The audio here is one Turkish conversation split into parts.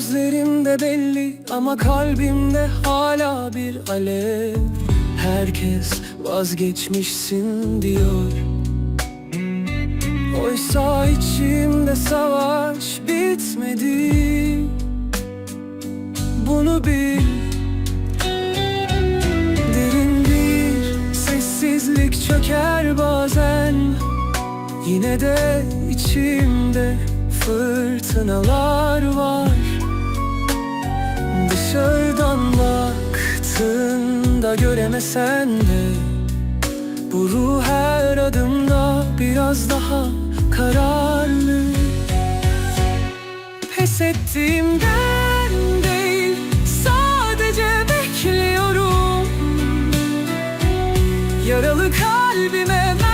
Yüzümde belli ama kalbimde hala bir alev. Herkes vazgeçmişsin diyor. Oysa içimde savaş bitmedi. Bunu bil. Derin bir sessizlik çöker bazen. Yine de içimde fırtınalar var Dışarıdan baktığında göremesen de Bu ruh her adımda biraz daha kararlı. Pes ettiğimden değil Sadece bekliyorum. Yaralı kalbime merhem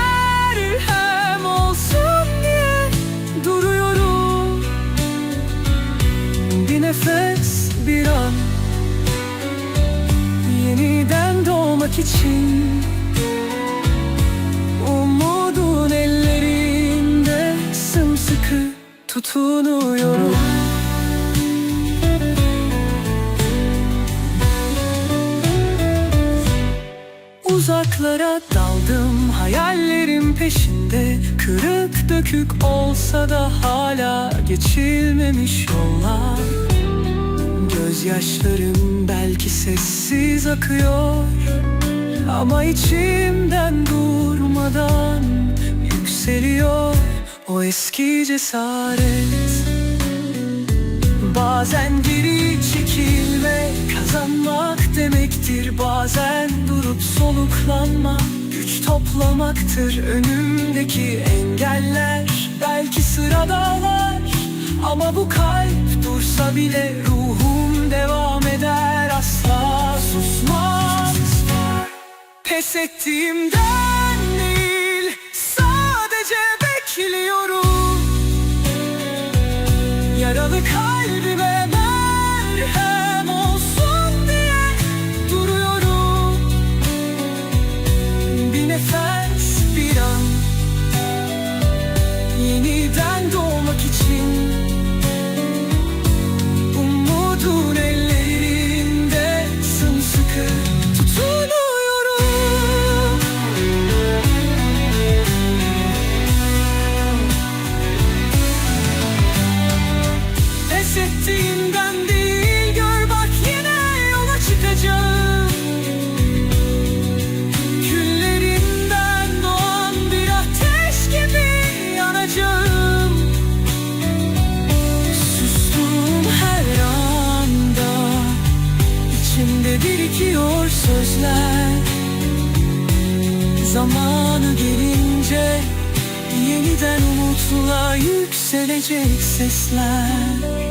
Doğmak için Umudun ellerinde sımsıkı tutunuyorum. Uzaklara daldım hayallerim peşinde. Kırık dökük olsa da hala geçilmemiş yollar. Gözyaşlarım belki sessiz akıyor Ama içimden durmadan yükseliyor O eski cesaret. Bazen geri çekilme kazanmak demektir Bazen durup soluklanma güç toplamaktır. Önümdeki engeller belki sıradalar Ama bu kalp dursa bile ruhum devam eder Asla susmaz Pes ettiğimden değil sadece bekliyorum. Yaralı kalbime Zamanı gelince yeniden umutla yükselecek sesler